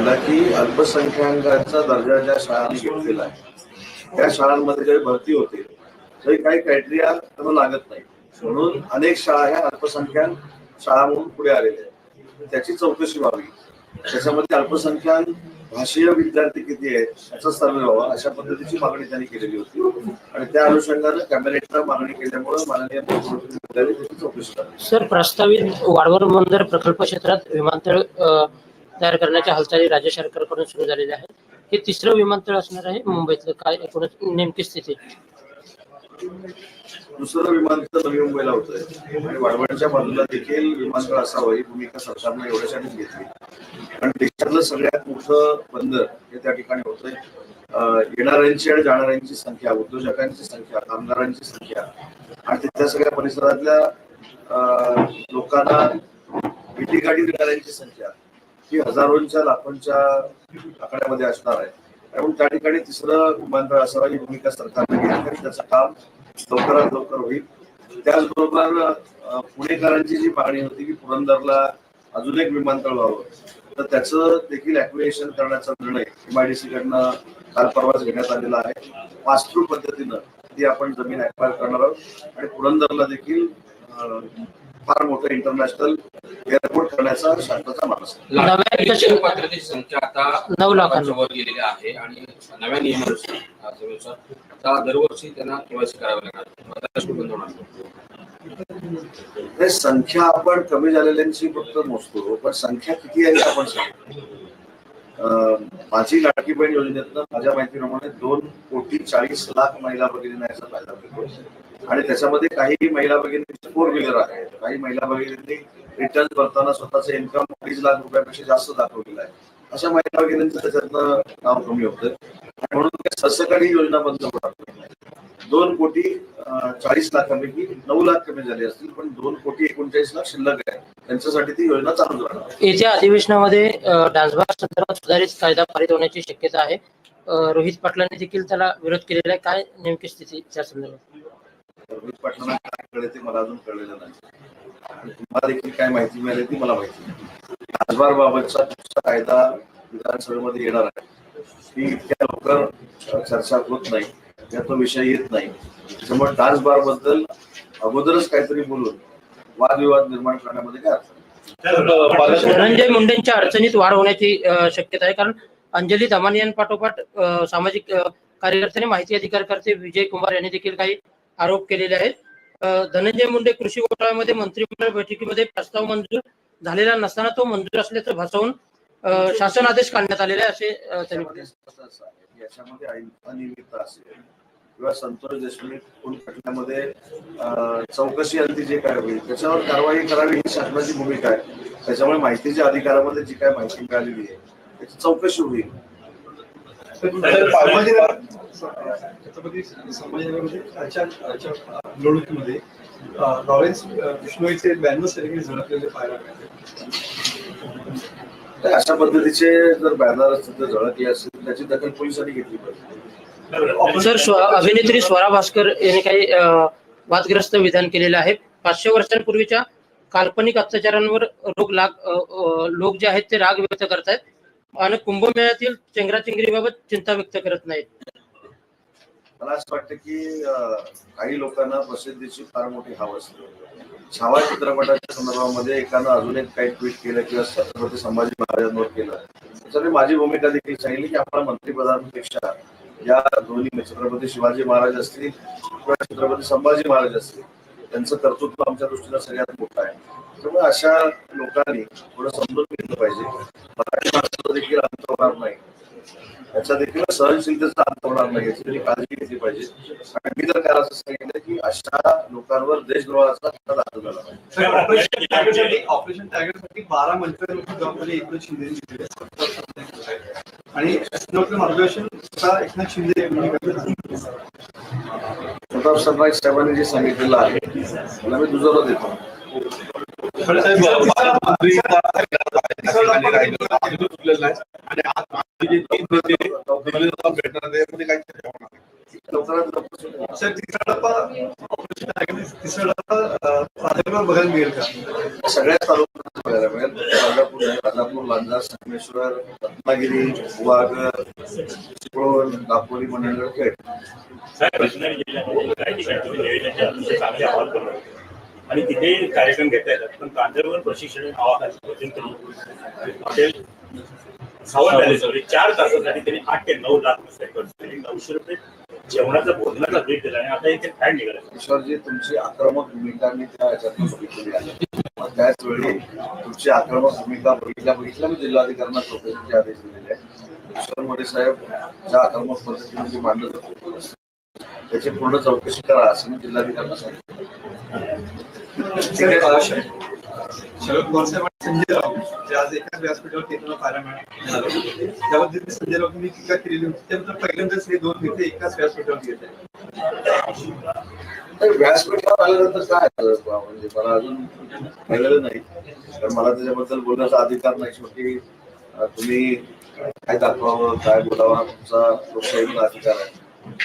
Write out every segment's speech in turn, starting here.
म्हणला की अल्पसंख्याकांचा दर्जा ज्या शाळांनी घेतलेला आहे त्या शाळांमध्ये ज्यावेळी भरती होते तरी काही क्रायटेरिया त्यांना लागत नाही. म्हणून अनेक शाळा ह्या अल्पसंख्याक शाळा म्हणून पुढे आलेल्या आहेत. त्याची चौकशी व्हावी. त्याच्यामध्ये अल्पसंख्याक भाषीय विद्यार्थी किती आहेत याचा सर्वे व्हावा अशा पद्धतीची मागणी त्यांनी केलेली होती. आणि त्या अनुषंगाने कॅबिनेटला मागणी केल्यामुळे माननीय मुख्यमंत्री चौकशी सर प्रस्तावित वाढवण बंदर प्रकल्प क्षेत्रात विमानतळ तयार करण्याच्या हालचाली राज्य सरकारकडून सुरू झालेल्या आहेत. हे तिसरं विमानतळ असणार आहे मुंबईतलं. काय एकूणच नेमकी स्थिती? दुसरं विमानतळ नवी मुंबईला होतंय. आणि वाढवणच्या बाजूला देखील विमानतळ असावं ही भूमिका सरकारनं एवढ्यासाठी घेतली. कारण देशातलं सगळ्यात मोठं बंदर हे त्या ठिकाणी होतंय. येणाऱ्यांची आणि जाणाऱ्यांची संख्या उद्योजकांची संख्या कामगारांची संख्या आणि तिथल्या सगळ्या परिसरातल्या लोकांना भेटी गाडी देणाऱ्यांची संख्या. ही हजारोंच्या लाखोंच्या आकड्यामध्ये असणार आहे. त्यामुळे त्या ठिकाणी तिसरं विमानतळ असावं ही भूमिका सरकारने घेतली आणि त्याचं काम लवकरात लवकर होईल. त्याचबरोबर पुणेकरांची जी मागणी होती की पुरंदरला अजून एक विमानतळ व्हावं तर त्याचं देखील ऍक्विएशन करण्याचा निर्णय एमआयडीसी कडनं काल परवाच घेण्यात आलेला आहे. पासथ्रू पद्धतीनं ती आपण जमीन ऍक्वायर करणार आहोत आणि पुरंदरला देखील फार मोठं इंटरनॅशनल एअरपोर्ट करण्याचा शासनाचा मानस नव्या पात्रतेची संख्या आता नऊ लाखांवर. वर गेलेली आहे आणि नव्या नियमानुसार आता दरवर्षी त्यांना केवायसी करावी लागणार हे संख्या आपण कमी झालेल्यांची फक्त मोजतो पण संख्या किती आहे आपण सांगतो. माझी लाडकी बहीण योजनेतनं माझ्या माहितीप्रमाणे दोन कोटी चाळीस लाख महिला भगिनींना याचा फायदा मिळतो आणि त्याच्यामध्ये काही महिला भगिनी फोर व्हीलर आहे काही महिला भगिनींनी रिटर्न भरताना स्वतःचं इन्कम अडीच लाख रुपयापेक्षा जास्त दाखवलेलं आहे. अशा महिला भगिनींचं त्याच्यातनं नाव कमी होतं. म्हणून ते योजना बंद होणार दोन कोटी चाळीस लाखांपैकी नऊ लाख कमी झाले असतील पण दोन कोटी एकोणचाळीस लाख शिल्लक आहे. त्यांच्यासाठी ती योजना चालू राहणार येत्या अधिवेशनामध्ये डान्सबार संदर्भात सुधारित कायदा पारित होण्याची शक्यता आहे. रोहित पाटलांनी देखील त्याला विरोध केलेला आहे. काय नेमकी स्थिती त्या संदर्भात? रोहित पाटलांना काय कळले ते मला अजून कळलेलं नाही. आणि तुम्हाला देखील काय माहिती मिळाली ती मला माहिती नाही. आजबार बाबतचा कायदा विधानसभेमध्ये येणार आहे ती इतक्या लवकर चर्चा होत नाही. या तो विषय येत नाही. त्याच्यामुळे डान्स बारबद्दल अगोदरच काहीतरी बोलून वादविवाद निर्माण करण्यामध्ये काय. धनंजय मुंडेंच्या अडचणीत वाढ होण्याची शक्यता आहे. कारण अंजली दमानियांपाठोपाठ अ, सामाजिक अ, कार्यकर्ते आणि माहिती अधिकारकर्ते विजय कुमार यांनी देखील काही आरोप केलेले आहेत. धनंजय मुंडे कृषी घोटाळ्यामध्ये मंत्रिमंडळ बैठकीमध्ये प्रस्ताव मंजूर झालेला नसताना तो मंजूर असल्याचं भासवून शासन आदेश काढण्यात आलेले आहे असे त्यांनी याच्यामध्ये असेल. किंवा संतोष देशमुख खून खटल्यामध्ये चौकशी अंती जे काय होईल त्याच्यावर कारवाई करावी ही शासनाची भूमिका आहे. त्याच्यामुळे माहितीच्या अधिकारामध्ये जी काय माहिती मिळालेली आहे त्याची चौकशी होईल. छत्रपती संभाजीनगरमध्ये निवडणुकीमध्ये लॉरेन्स अं, बिश्नोईचे ब्याण्णव सैनिक झडपलेले पाहायला मिळाले तर अशा पद्धतीचे जर बॅनर तिथे झळकले असतील त्याची दखल पोलिसांनी घेतली पाहिजे. सर अभिनेत्री स्वरा भास्कर यांनी काही वादग्रस्त विधान केलेलं आहे. पाचशे वर्षांपूर्वीच्या काल्पनिक अत्याचारांवर लोक लाग लोक जे आहेत ते राग व्यक्त करतायत आणि कुंभमेळ्यातील चेंगराचेंगरीबाबत चिंता व्यक्त करत नाहीत. मला असं वाटतं की काही लोकांना प्रसिद्धीची फार मोठी हाव असते छावा चित्रपटाच्या संदर्भामध्ये एकानं अजून एक काही ट्विट केलं किंवा छत्रपती संभाजी महाराजांवर केलं. त्याच्यामुळे माझी भूमिका देखील सांगितली की आपल्या मंत्रिपदांपेक्षा या दोन्ही म्हणजे छत्रपती शिवाजी महाराज असतील किंवा छत्रपती संभाजी महाराज असतील त्यांचं कर्तृत्व आमच्या दृष्टीनं सगळ्यात मोठं आहे. त्यामुळे अशा लोकांनी थोडं समजून घेतलं पाहिजे. मराठी माणसाचा देखील अंत होणार नाही. याचा देखील सहनशीलतेचा अंत होणार नाही याची काळजी घेतली पाहिजे. आणि जर काय असं सांगितलं की अशा लोकांवर देशद्रोहाचा खरा दाखल झाला पाहिजे. ऑपरेशन टायगरसाठी साठी बारा मंत्री लोक म्हणजे शिंदे. आणि मार्गदर्शन एकनाथ शिंदे. प्रताप सरनाईक साहेबांनी जे सांगितलेलं आहे मला मी दुजोरा देतो. आणि आज जे तीन भेटणार तिसरा टप्पा तिसरा टप्पा बघायला मिळेल का? सगळ्याच तालुक्यात बघायला मिळेल. राजापूर आहे राजापूर लांजा संगमेश्वर रत्नागिरी गुहागर चिपळूण दापोली मंडळ. आणि तिथे कार्यक्रम घेता येतात. पण कांद्यावर प्रशिक्षण हॉटेल सावंत व्हॅलीमध्ये चार तासासाठी त्यांनी आठ ते नऊ लाख रुपये खर्च केले नऊशे रुपये जेवणाचा भोजनाचा भेट दिला आणि आता इथे फॅन निघाला. ईश्वरजी तुमची आक्रमक भूमिका मी त्या याच्यातून बघितलेली आहे. मग त्याच वेळी तुमची आक्रमक भूमिका बघितल्या बघितल्या मी जिल्हाधिकाऱ्यांना चौकशीचे आदेश दिलेले. आहेत ईश्वर मोरे साहेब ज्या आक्रमक पद्धतीने मांडत होते त्याची पूर्ण चौकशी करा असं मी जिल्हाधिकाऱ्यांना सांगितलं. शरद पवार साहेब आणि संजय राऊत जे आज एकाच व्यासपीठावर येताना पाहायला मिळाले त्याबद्दल संजय राऊतांनी टीका केलेली होती त्यानंतर पहिल्यांदाच हे दोन नेते एकाच व्यासपीठावर येत आहेत. व्यासपीठावर आल्यानंतर काय झालं? म्हणजे मला अजून कळलेलं नाही. कारण मला त्याच्याबद्दल बोलण्याचा अधिकार नाही. शेवटी तुम्ही काय दाखवावं काय बोलावं तुमचा लोकशाहीचा अधिकार आहे.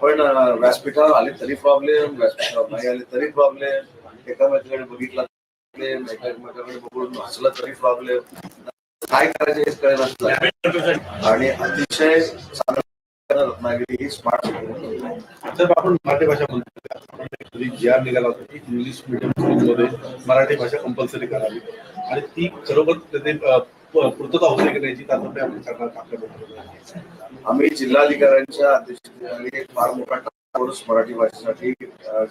पण व्यासपीठावर आले तरी प्रॉब्लेम व्यासपीठावर नाही आले तरी प्रॉब्लेम एकामेकाकडे बघितला हसलं तरी प्रॉब्लेम काय करायचं हेच कळेल आणि अतिशय रत्नागिरी ही स्मार्ट तर आपण मराठी भाषा बोलतो जी आर निघाला होता की इंग्लिश मिडियम स्कूलमध्ये मराठी भाषा कंपल्सरी करावी. आणि ती खरोखर प- पूर्तता होते की नाही आपण करणार आम्ही जिल्हाधिकाऱ्यांच्या अध्यक्षतेखाली एक फार मोठा मराठी भाषेसाठी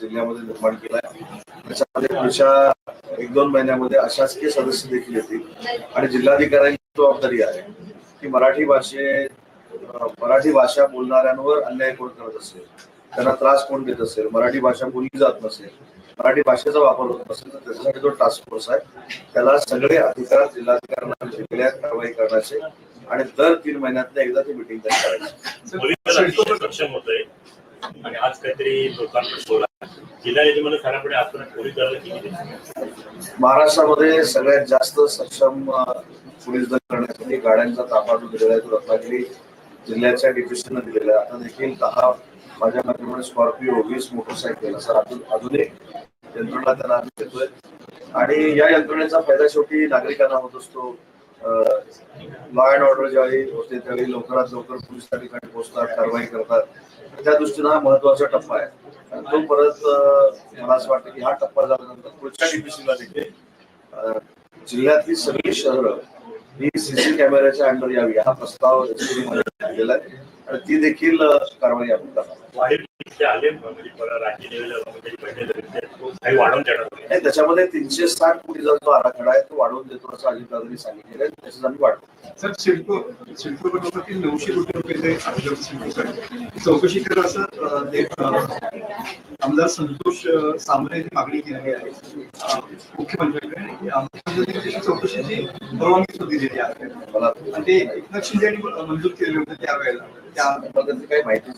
जिल्ह्यामध्ये निर्माण केला आहे त्याच्यामध्ये पुढच्या एक दोन महिन्यामध्ये अशासकीय सदस्य देखील येतील. आणि जिल्हाधिकाऱ्यांची जबाबदारी आहे की मराठी भाषे मराठी भाषा बोलणाऱ्यांवर अन्याय कोण करत असेल? त्यांना त्रास कोण देत असेल? मराठी भाषा बोलली जात नसेल मराठी भाषेचा वापर होत नसेल तर त्याच्यासाठी जो टास्क फोर्स आहे त्याला सगळे अधिकार जिल्हाधिकाऱ्यांना दिलेले आहेत कारवाई करण्याचे. आणि दर तीन महिन्यातल्या एकदा ती मिटिंग करायची. आणि आज काहीतरी लोकांकडे सोडा जिल्हा यजमान सारापुढे आजपर्यंत पोलीस दलाला किती महाराष्ट्रामध्ये सगळ्यात जास्त सक्षम पोलीस दल करण्यासाठी गाड्यांचा ताफा जो दिलेला आहे तो रत्नागिरी जिल्ह्याच्या डिप्युशनने दिलेला आहे. आता देखील दहा माझ्या मते स्कॉर्पिओ वीस मोटरसायकल असं अजून आधुनिक यंत्रणा त्यांना आम्ही देतोय. आणि या यंत्रणेचा फायदा शेवटी नागरिकांना होत असतो. लॉ अँड ऑर्डर ज्यावेळी होते त्यावेळी लवकरात लवकर पोलीस त्या ठिकाणी पोहोचतात कारवाई करतात. त्या दृष्टीनं हा महत्त्वाचा टप्पा आहे. आणि तो परत मला असं वाटतं की हा टप्पा झाल्यानंतर पुढच्या डीपीसीला देखील जिल्ह्यातली सगळी शहरं ही सीसी कॅमेऱ्याच्या अंडर यावी. हा प्रस्ताव आहे. आणि ती देखील कारवाई आपण करणार आले म्हणजे काही वाढवून देणार त्याच्यामध्ये तीनशे साठ कोटीचा जो आराखडा आहे तो वाढवून देतो असं अजितदादांनी सांगितलेलं आहे. त्याच्यात आम्ही वाढतो सर सिडको सिडको गटातील नऊशे कोटी रुपये ते चौकशी करा असं आमदार संतोष सांबरे यांनी मागणी केलेली आहे. मुख्यमंत्र्यांकडे. चौकशीची परवानगी सुद्धा दिलेली आहे. मला आणि ते एकनाथ शिंदे यांनी मंजूर केले होते त्यावेळेला. त्या त्याबद्दल काही माहिती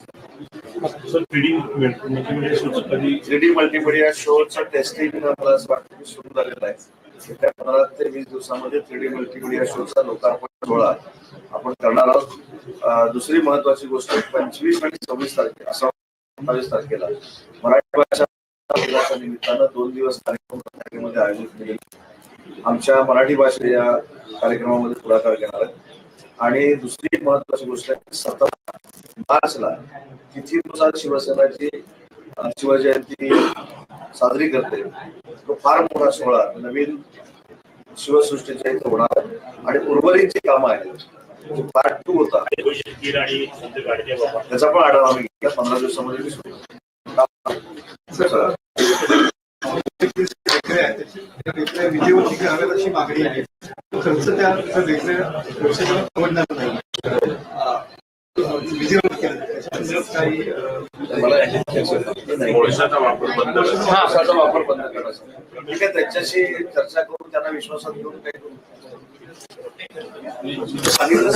म्हणजे सूचक कधी थ्री डी मल्टीमीडिया शोचं टेस्टिंग मला असं वाटतं सुरू झालेलं आहे. येत्या पंधरा ते वीस दिवसामध्ये थ्री डी मल्टीमीडिया शोचा लोकार्पण सोहळा आपण करणार आहोत. दुसरी महत्वाची गोष्ट पंचवीस आणि सव्वीस तारखे असं सत्तावीस तारखेला मराठी भाषा दिनाच्या निमित्तानं दोन दिवस कार्यक्रम रत्नागिरीमध्ये आयोजित केले आमच्या मराठी भाषे या कार्यक्रमामध्ये पुढाकार घेणार आहे आणि दुसरी महत्वाची गोष्ट आहे सतरा मार्चला तिथीनुसार शिवसेनाची शिवजयंती साजरी करते तो फार मोठा सोहळा नवीन शिवसृष्टीच्या इथे होणार आणि उर्वरित जी कामं आहेत पार्ट टू होता त्याचा पण आढावा आम्ही घेतला पंधरा दिवसामध्ये मी सुरू कराव्यात अशी मागणी आहे. खर्च त्या वेगळ्या परवडणार नाही संदर्भात काही मला नाही. कोळशाचा वापर बंद करा. हा, असाचा वापर बंद करायचा ठीक आहे त्यांच्याशी चर्चा करून त्यांना विश्वासात घेऊन काही करू सांगितलं